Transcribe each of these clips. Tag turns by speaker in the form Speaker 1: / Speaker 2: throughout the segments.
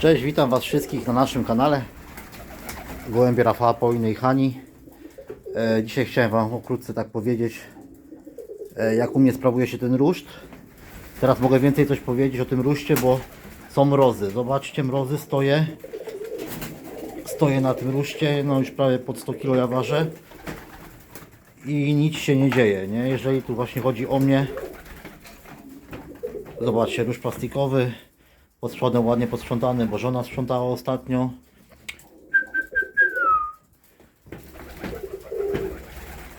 Speaker 1: Cześć, witam Was wszystkich na naszym kanale. Gołębie Rafała, Pauliny i Hani. E, Dzisiaj chciałem Wam pokrótce tak powiedzieć e, Jak u mnie sprawuje się ten ruszt. Teraz mogę więcej coś powiedzieć o tym ruszcie, bo są mrozy. Zobaczcie, mrozy, stoję. Stoję na tym ruszcie, no już prawie pod 100 kg ja ważę. I nic się nie dzieje, nie? Jeżeli tu właśnie chodzi o mnie Zobaczcie, róż plastikowy pod spodem ładnie posprzątany, bo żona sprzątała ostatnio.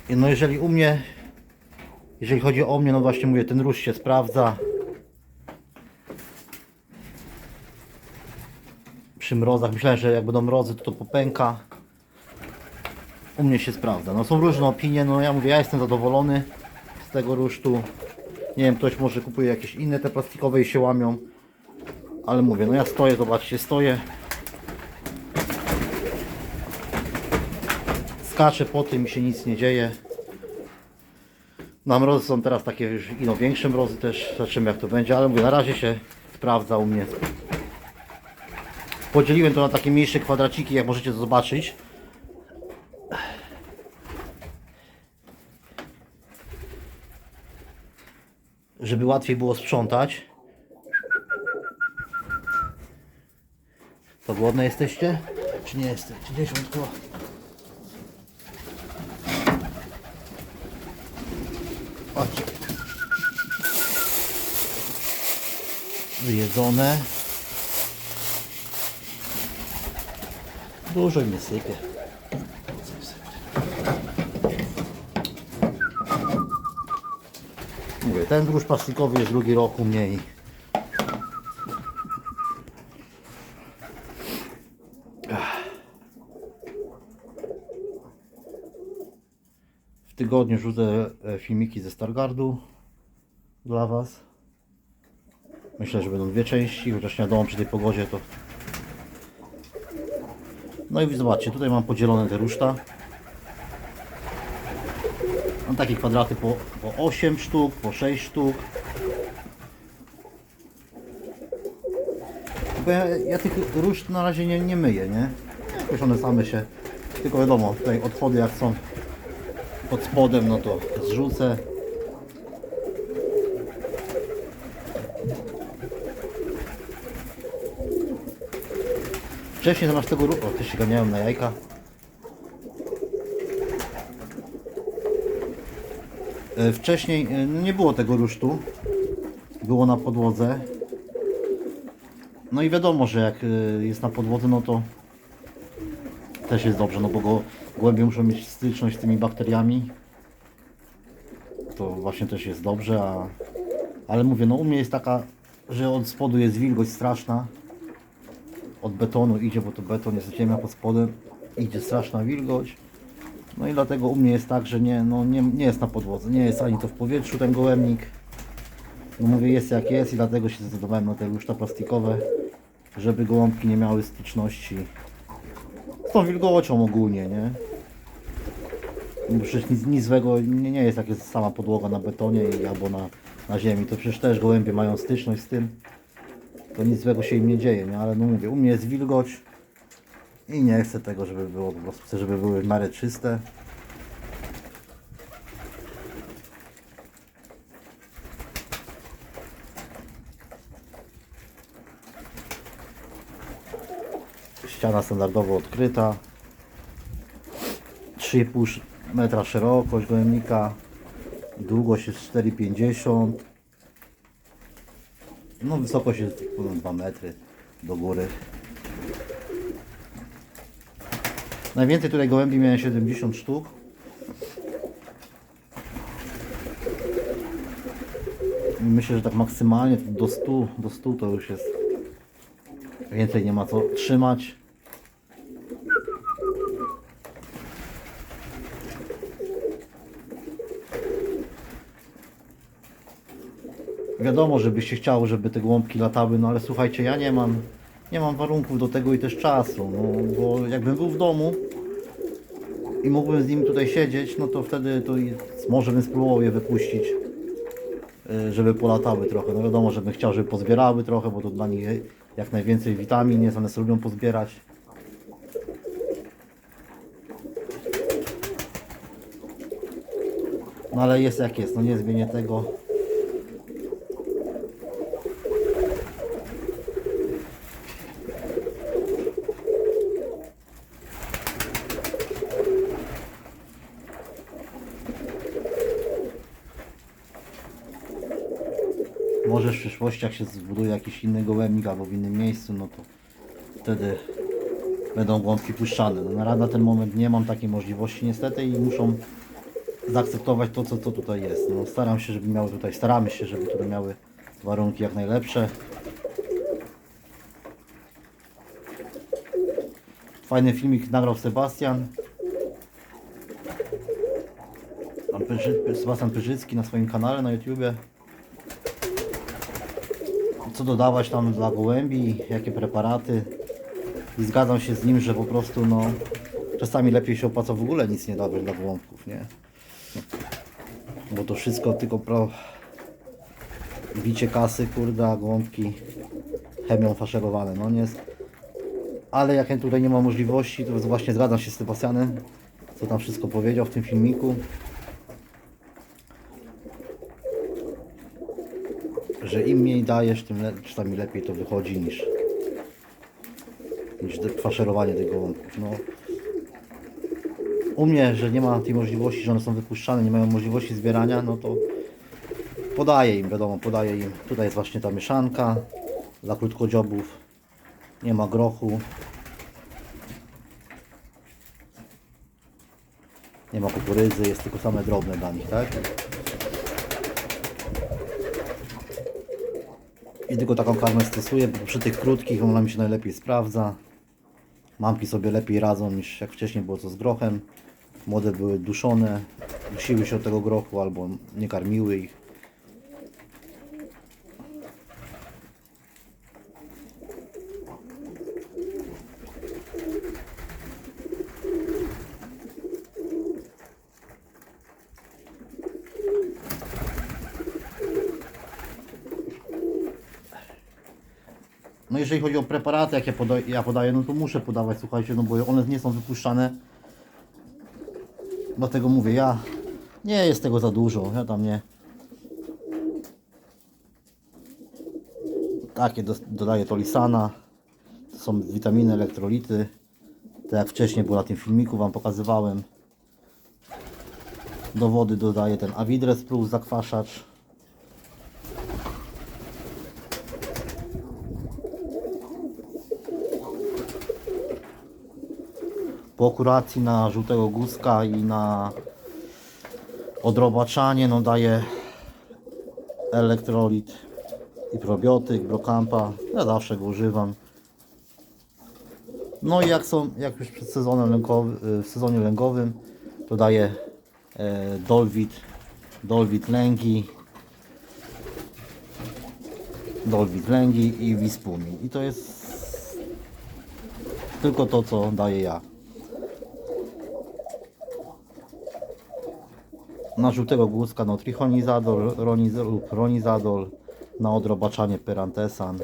Speaker 1: I no jeżeli u mnie, jeżeli chodzi o mnie, no właśnie mówię, ten róż się sprawdza. Przy mrozach, myślałem, że jak będą mrozy, to to popęka. U mnie się sprawdza. No są różne opinie, no ja mówię, ja jestem zadowolony z tego rusztu. Nie wiem, ktoś może kupuje jakieś inne te plastikowe i się łamią. Ale mówię, no ja stoję, zobaczcie, stoję. Skaczę po tym i się nic nie dzieje. Na mrozy są teraz takie już ino większe mrozy też, zobaczymy jak to będzie, ale mówię, na razie się sprawdza u mnie. Podzieliłem to na takie mniejsze kwadraciki, jak możecie to zobaczyć. Żeby łatwiej było sprzątać. To głodne jesteście? Czy nie jesteście? Dziesiątko. Wyjedzone. Dużo nie sypie. Mówię, ten grusz plastikowy jest drugi rok u mnie i tygodniu rzucę e, filmiki ze Stargardu dla Was. Myślę, że będą dwie części, chociaż nie wiadomo przy tej pogodzie to. No i zobaczcie, tutaj mam podzielone te ruszta. Mam takie kwadraty po, po 8 sztuk, po 6 sztuk. Bo ja, ja tych ruszt na razie nie, nie myję, nie? Jakoś one same się. Tylko wiadomo, tutaj odchody jak są pod spodem, no to zrzucę. Wcześniej zamiast tego ru- o, też się ganiałem na jajka. E, Wcześniej e, no nie było tego rusztu. Było na podłodze. No i wiadomo, że jak e, jest na podłodze, no to też jest dobrze, no bo go, głębie muszą mieć styczność z tymi bakteriami. To właśnie też jest dobrze, a, ale mówię, no u mnie jest taka, że od spodu jest wilgoć straszna. Od betonu idzie, bo to beton jest ziemia pod spodem, idzie straszna wilgoć. No i dlatego u mnie jest tak, że nie, no nie, nie jest na podłodze, nie jest ani to w powietrzu ten gołębnik. No mówię, jest jak jest i dlatego się zdecydowałem na te ruszta plastikowe, żeby gołąbki nie miały styczności z tą wilgocią ogólnie, nie? Przecież nic, nic złego nie, nie jest jak jest sama podłoga na betonie albo na, na ziemi, to przecież też gołębie mają styczność z tym. To nic złego się im nie dzieje, nie? Ale no mówię, u mnie jest wilgoć i nie chcę tego, żeby było, po prostu chcę, żeby były w miarę czyste. Ściana standardowo odkryta. 3,5 sz- metra szerokość gołębnika. Długość jest 4,50. No wysokość jest ponad 2 metry do góry. Najwięcej tutaj gołębi miałem 70 sztuk. Myślę, że tak maksymalnie do 100, do 100 to już jest Więcej nie ma co trzymać. Wiadomo, żebyście chciało, żeby te głąbki latały, no ale słuchajcie, ja nie mam, nie mam warunków do tego i też czasu, no bo jakbym był w domu i mógłbym z nimi tutaj siedzieć, no to wtedy to może bym spróbował je wypuścić, y, żeby polatały trochę. No wiadomo, żebym chciał, żeby pozbierały trochę, bo to dla nich jak najwięcej witamin, jest, one sobie lubią pozbierać. No ale jest jak jest, no nie zmienię tego. Może w przyszłości jak się zbuduje jakiś inny gołębnik albo w innym miejscu, no to wtedy będą głąbki puszczane. No na, na ten moment nie mam takiej możliwości niestety i muszą zaakceptować to, co, co tutaj jest. No, staram się, żeby miały tutaj, staramy się, żeby tutaj miały warunki jak najlepsze. Fajny filmik nagrał Sebastian. Sebastian Pyrzycki na swoim kanale na YouTubie. Co dodawać tam dla gołębi, jakie preparaty. I zgadzam się z nim, że po prostu no czasami lepiej się opłaca w ogóle nic nie dawać dla gołąbków, nie? Bo to wszystko tylko pro bicie kasy, kurde, a gołąbki chemią faszerowane, no nie jest. Ale jak ja tutaj nie ma możliwości, to właśnie zgadzam się z Sebastianem, co tam wszystko powiedział w tym filmiku. Że im mniej dajesz, tym czasami lepiej to wychodzi niż niż faszerowanie tych gołąbków. No, u mnie, że nie ma tej możliwości, że one są wypuszczane, nie mają możliwości zbierania, no to podaję im, wiadomo, podaję im. Tutaj jest właśnie ta mieszanka dla krótkodziobów. Nie ma grochu. Nie ma kukurydzy, jest tylko same drobne dla nich, tak? I tylko taką karmę stosuję, bo przy tych krótkich ona mi się najlepiej sprawdza. Mamki sobie lepiej radzą niż jak wcześniej było to z grochem. Młode były duszone, dusiły się od tego grochu albo nie karmiły ich. Jeżeli chodzi o preparaty, jakie ja podaję, no to muszę podawać, słuchajcie, no bo one nie są wypuszczane. Dlatego mówię, ja nie jest tego za dużo, ja tam nie. Takie do, dodaję tolisana, to są witaminy, elektrolity. Tak jak wcześniej było na tym filmiku, Wam pokazywałem. Do wody dodaję ten Avidres Plus zakwaszacz. Po kuracji na żółtego guzka i na odrobaczanie no daję elektrolit i probiotyk, brokampa, ja zawsze go używam. No i jak są, jak już przed sezonem lękowym, w sezonie lęgowym to daję e, Dolwit, Dolwit Lęgi. Dolwit Lęgi i Wispunin i to jest tylko to co daję ja na żółtego głuska no trichonizadol roniz, lub ronizadol, na odrobaczanie pyrantesan.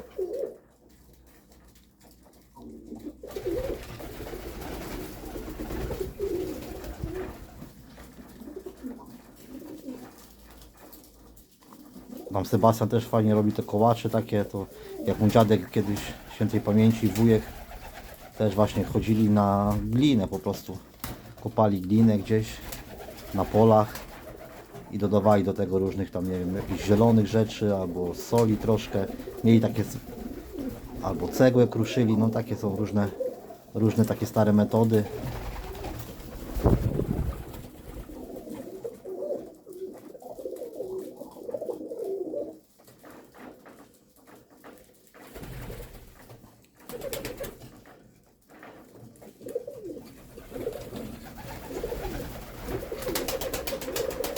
Speaker 1: Tam Sebastian też fajnie robi te kołacze takie, to jak mój dziadek kiedyś świętej pamięci, wujek też właśnie chodzili na glinę po prostu. Kopali glinę gdzieś na polach i dodawali do tego różnych tam, nie wiem, jakichś zielonych rzeczy albo soli troszkę. Mieli takie albo cegłę kruszyli, no takie są różne, różne takie stare metody.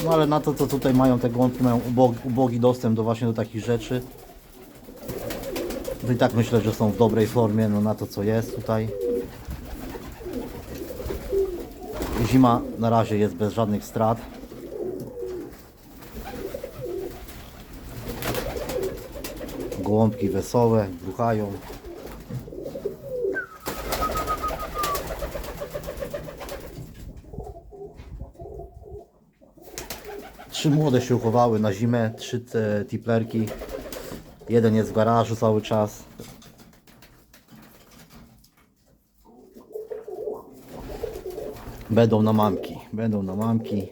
Speaker 1: No ale na to, co tutaj mają te gąbki, mają ubogi, ubogi dostęp do właśnie do takich rzeczy. To i tak myślę, że są w dobrej formie, no na to co jest tutaj. Zima na razie jest bez żadnych strat. Gołąbki wesołe, gruchają. Trzy młode się uchowały na zimę, trzy tiplerki. Jeden jest w garażu cały czas. Będą na mamki, będą na mamki.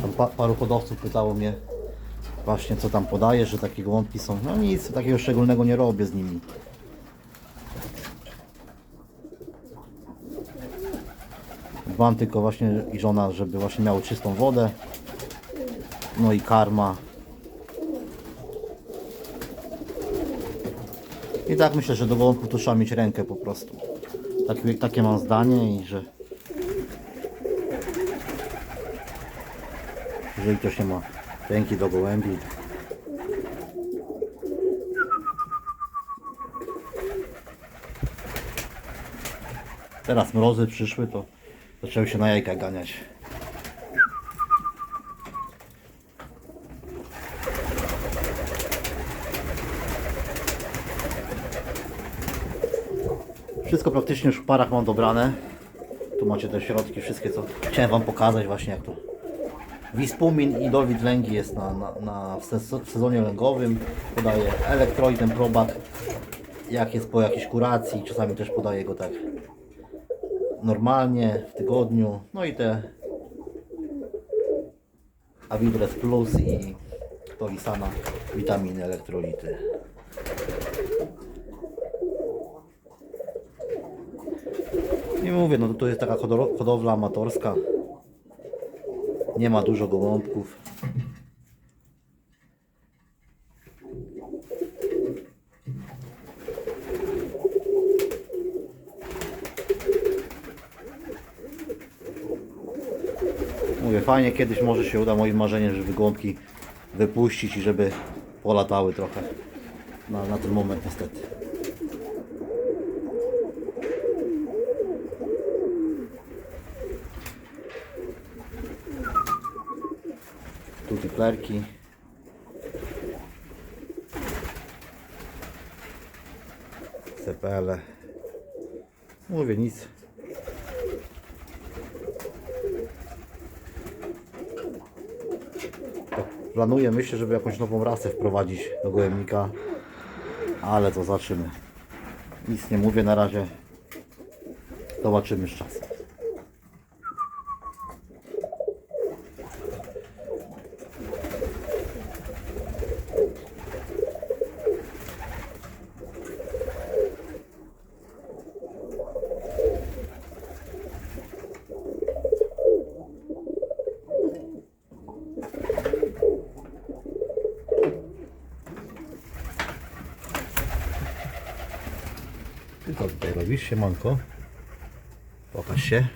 Speaker 1: Tam pa, paru hodowców pytało mnie właśnie co tam podaje, że takie gołąbki są. No nic, takiego szczególnego nie robię z nimi. Dbam tylko właśnie i żona, żeby właśnie miały czystą wodę. No i karma. I tak myślę, że do gołąbków to trzeba mieć rękę po prostu. Takie, takie mam zdanie i że jeżeli ktoś nie ma ręki do gołębi. Teraz mrozy przyszły to zaczęły się na jajka ganiać. Wszystko praktycznie już w parach mam dobrane. Tu macie te środki wszystkie co chciałem wam pokazać właśnie jak to Wispumin i Dolwit Lęgi jest na, na, na, w sezonie lęgowym. Podaje elektrolitem Probat, jak jest po jakiejś kuracji. Czasami też podaje go tak normalnie w tygodniu. No i te Avidres Plus i Tolisana witaminy, elektrolity. I mówię, no to, jest taka hodo- hodowla amatorska. Nie ma dużo gołąbków. Mówię, fajnie kiedyś może się uda moim marzeniem, żeby gołąbki wypuścić i żeby polatały trochę. Na, na ten moment niestety. Tu tiplerki. Sepele. Mówię nic. Planuję, myślę, żeby jakąś nową rasę wprowadzić do gołębnika. Ale to zobaczymy. Nic nie mówię na razie. Zobaczymy z czasem. Ty co tutaj robisz, siemanko? Pokaż się.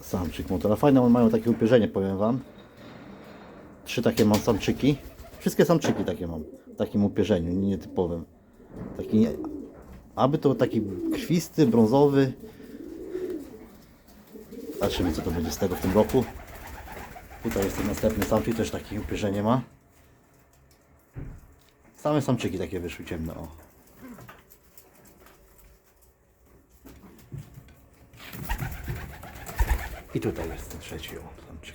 Speaker 1: Samczyk motora. Fajne one mają takie upierzenie, powiem wam. Trzy takie mam samczyki. Wszystkie samczyki takie mam. W takim upierzeniu, nietypowym. Taki, aby to taki krwisty, brązowy. Zobaczymy co to będzie z tego w tym roku. Tutaj jest ten następny samczyk, też takie upierzenie ma. Same samczyki takie wyszły ciemne, o. I tutaj jest ten trzeci, o, samczyk.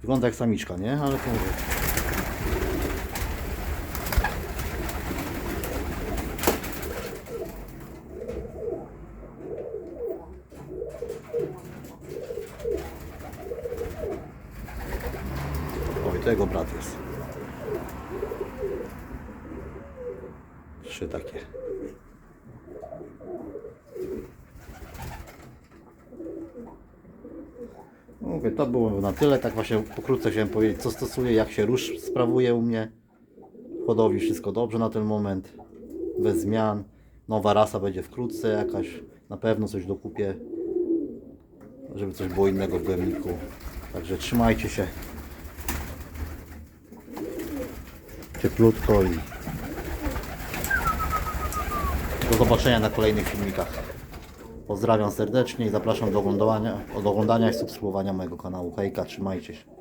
Speaker 1: Wygląda jak samiczka, nie? Ale to mówię. Oj, to jego brat jest. Trzy takie. Mówię, to było na tyle. Tak właśnie pokrótce chciałem powiedzieć, co stosuję, jak się róż sprawuje u mnie. W hodowli wszystko dobrze na ten moment. Bez zmian. Nowa rasa będzie wkrótce jakaś. Na pewno coś dokupię. Żeby coś było innego w gołębniku. Także trzymajcie się. Cieplutko i do zobaczenia na kolejnych filmikach. Pozdrawiam serdecznie i zapraszam do oglądania, do oglądania i subskrybowania mojego kanału. Hejka, trzymajcie się.